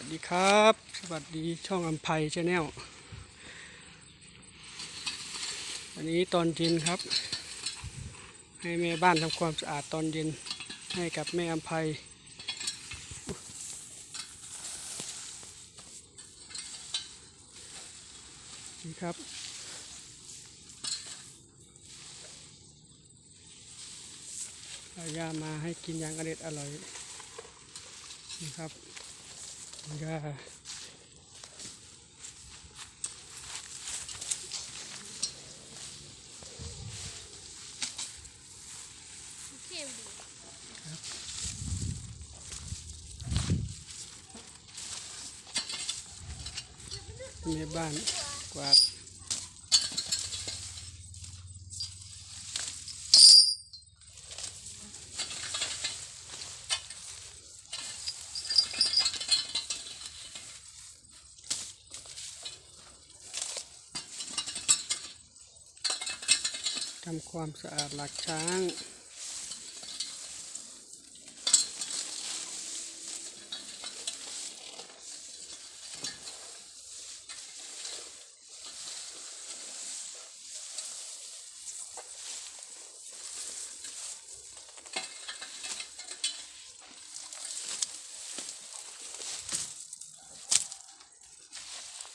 วัสดีครับ สวัสดีช่องอัมภัยชาแนลวันนี้ตอนเย็นครับ ให้แม่บ้านทำความสะอาดตอนเย็นให้กับแม่อัมภัยนี่ครับเอายามาให้กินอย่างอร่อยอร่อยนะครับ ก็เข้มดีแม่บ้านกวาด ทำความสะอาดหลักช้าง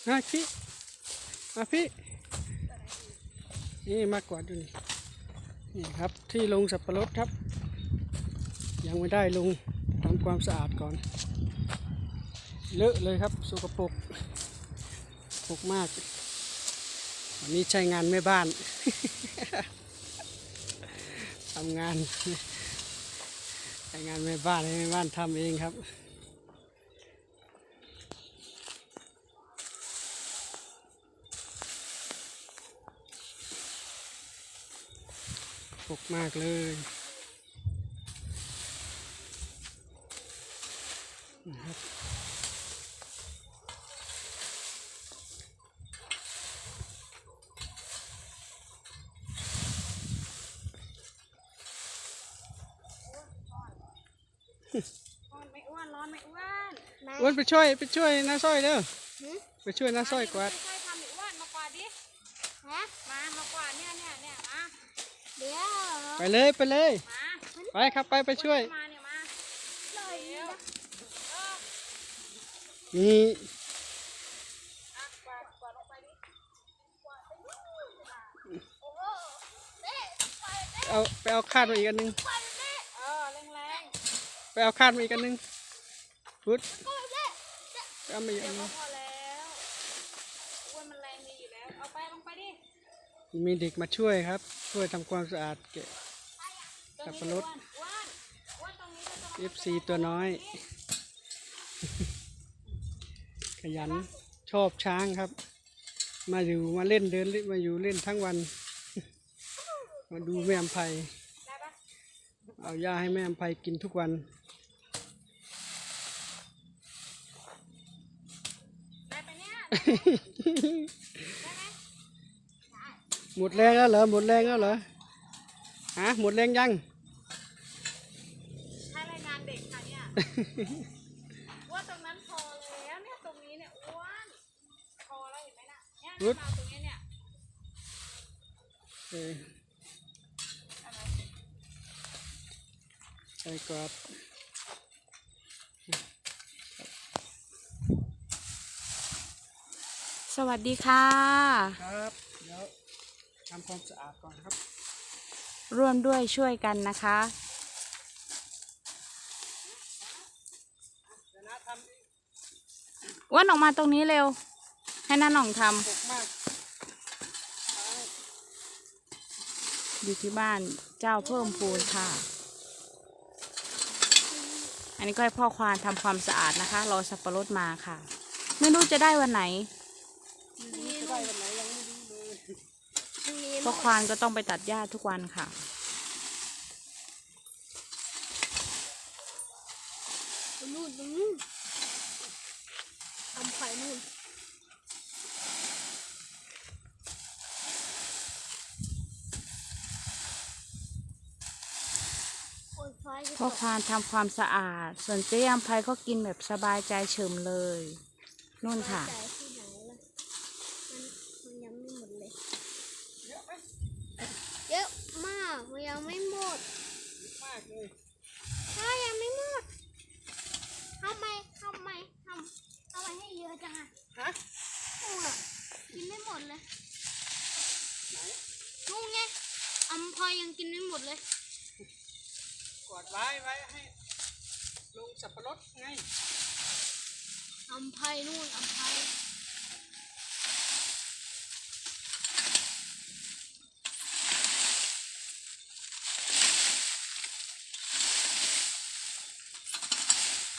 มาพี่มาพี่ นี่มากกว่าดูนี่นี่ครับที่ลงสับปะรดครับ ยังไม่ได้ลงทำความสะอาดก่อน เลอะเลยครับสกปรกปกมาก วันนี้ใช้งานแม่บ้านทำงานใช้งานแม่บ้านให้แม่บ้านทำเองครับ ปกมากเลยนะครับร้อนไม่อ้วนร้อนไม่อ้วนอ้วนไปช่วยไปช่วยน้าสร้อยเด้อหือไปช่วยน้าสร้อยกวาด ช่วยทำอีกอ้วนมากวาดดิฮะมามากวาดเนี่ยเนี่ยเนี่ยมาเดี๋ยว ไปเลยไปเลยมาไปครับไปไปช่วย มาเนี่ยมาเลยเดี๋ยวเออมีอะกวาดกวาดลงไปดิกวาดไปนู่นน่ะโอ้โหเด้ไปเด้เอาไปเอาคาดมาอีกอันหนึงไปเด้เออแรงไปเอาคาดมาอีกอันหนึงพุทธๆก็เด้เด้ไปเอามาอีกเดี๋อัยวนหนึก็งพอแล้วอ้วนมันแรงดีอยู่แล้ว เอาไปลงไปดิ มีเด็กมาช่วยครับ ช่วยทำความสะอาดเกะตรงนี้ สับปะรดอ้วนอ้วนอ้วนตรงนี้ก็ต้อง FC ตัวน้อย ขยันชอบช้างครับ มาอยู่มาเล่นเดินเล่นมาอยู่เล่นทั้งวัน มาดูแม่อำไพได้ปะเอาหญ้าให้แม่อำไพกินทุกวันได้ปะเนี่ยได้ไหมหมดแรงแล้วเหรอหมดแรงแล้วเหรอฮะหมดแรงยัง ให้รายงานเด็กค่ะเนี่ย ว่าตรงนั้นพอแล้วเนี่ยตรงนี้เนี่ยอ้วนพอแล้วเห็นไหมน่ะเนี่ยอุ๊ดมาตรงนี้เนี่ยเออใส่กรอบสวัสดีค่ะ ครับเดี๋ยวทำความสะอาดก่อนครับ ร่วมด้วยช่วยกันนะคะ เดี๋ยวนะทำเอง อ้วนออกมาตรงนี้เร็ว ให้น้าหน่องทปกมากำอยู่ที่บ้านเจ้าเพิ่มพูนค่ะ อันนี้ก็ให้พ่อควานทำความสะอาดนะคะ รอสับปะรดมาค่ะ ไม่รู้จะได้วันไหนจะได้วันไหนยังไม่รู้เลยพ่อควานก็ต้องไปตัดหญ้าทุกวันค่ะนู่นตรงนู้น ทำไข่นู่นเปิดไฟจะพ่อควานทำความสะอาด ส่วนเจ๊ยำไพก็กินแบบสบายใจเฉิมเลย นู่นค่ะจ่ายที่ไหนล่ะมันมันยังไม่หมดเลย เยอะมากมันยังไม่หมด มากเลย ถ้ายังไม่หมดทำไมทำไมทำทำไมให้เยอะจังอะ ฮะ นู่นอะ กินไม่หมดเลยนู่นไงอำพอยังกินไม่หมดเลย กอดไว้ไว้ให้ลุงสับปะรดไงอำไพนู่นอำไพ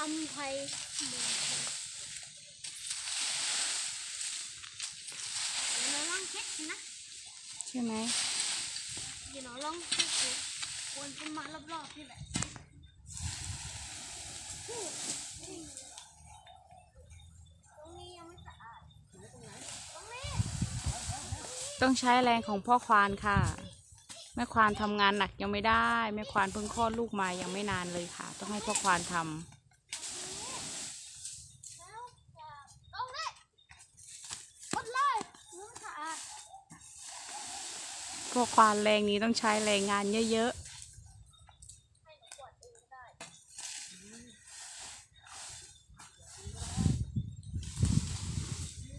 อำไพเมืองไทยเดี๋ยวเราลองเช็คดู นะใช่ไหมเดี๋ยวเราลองเช็คดูวนขึ้นมารอบๆนี่แหละตรงนี้ยังไม่สะอาดตรงนี้ต้องใช้แรงของพ่อควานค่ะ แม่ควานทำงานหนักยังไม่ได้ แม่ควานเพิ่งคลอดลูกมายังไม่นานเลยค่ะ ต้องให้พ่อควานทำ แล้วจะตรงนี้หมดเลยยังไม่สะอาด พ่อควานแรงนี้ต้องใช้แรงงานเยอะๆ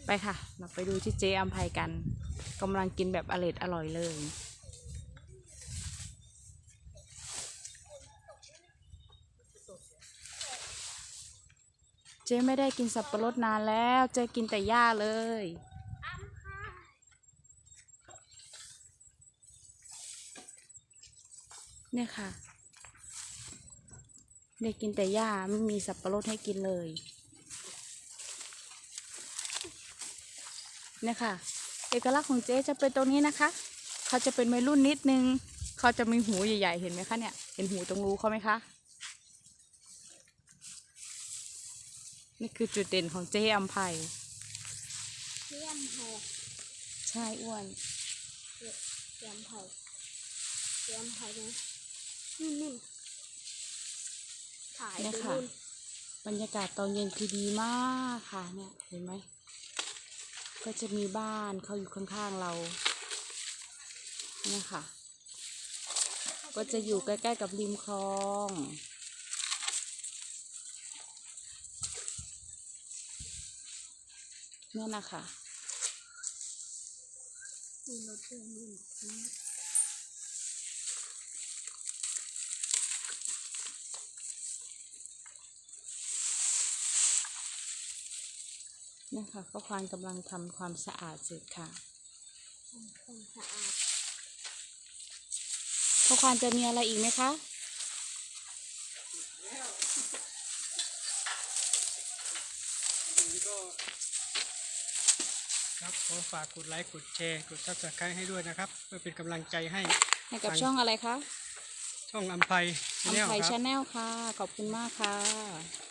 ไปค่ะ เราไปดูที่เจ๊อัมภัยกันกำลังกินแบบอร่อยอร่อยเลยเจ๊ไม่ได้กินสับปะรดนานแล้ว เจ๊กินแต่หญ้าเลย อ้ำค่ะ เนี่ยค่ะ ได้กินแต่หญ้าไม่มีสับปะรดให้กินเลยเนี่ยค่ะ เอกลักษณ์ของเจ๊จะเป็นตรงนี้นะคะ เขาจะเป็นวัยรุ่นนิดนึง เขาจะมีหูใหญ่ๆ เห็นไหมคะเนี่ย เห็นหูตรงรูเขาไหมคะ นี่คือจุดเด่นของเจ๊อัมภัยเยี่ยมโหใช่อ้วนเยี่ยมไผ่เยี่ยมไผ่นะ นิ่มๆถ่ายเนี่ยดูค่ะนู่นบรรยากาศตอนเย็นคือดีมากค่ะ เนี่ย เห็นไหม ก็จะมีบ้านเขาอยู่ข้างๆเรา เนี่ยค่ะ ก็จะอยู่ใกล้ๆกับริมคลองเนี่ยนะคะนี่รถเดินนู่น เนี่ยค่ะก็ควานกำลังทำความสะอาดเสร็จค่ะความสะอาดพ่อควานจะมีอะไรอีกไหมคะนี่ก็ครับขอฝากกดไลค์กดแชร์กดซับสไครต์ให้ด้วยนะครับ เพื่อเป็นกำลังใจให้ให้กับช่องอะไรคะ ช่องอัมไพชอัมแนลไพคชารับแนลค่ะ ขอบคุณมากค่ะ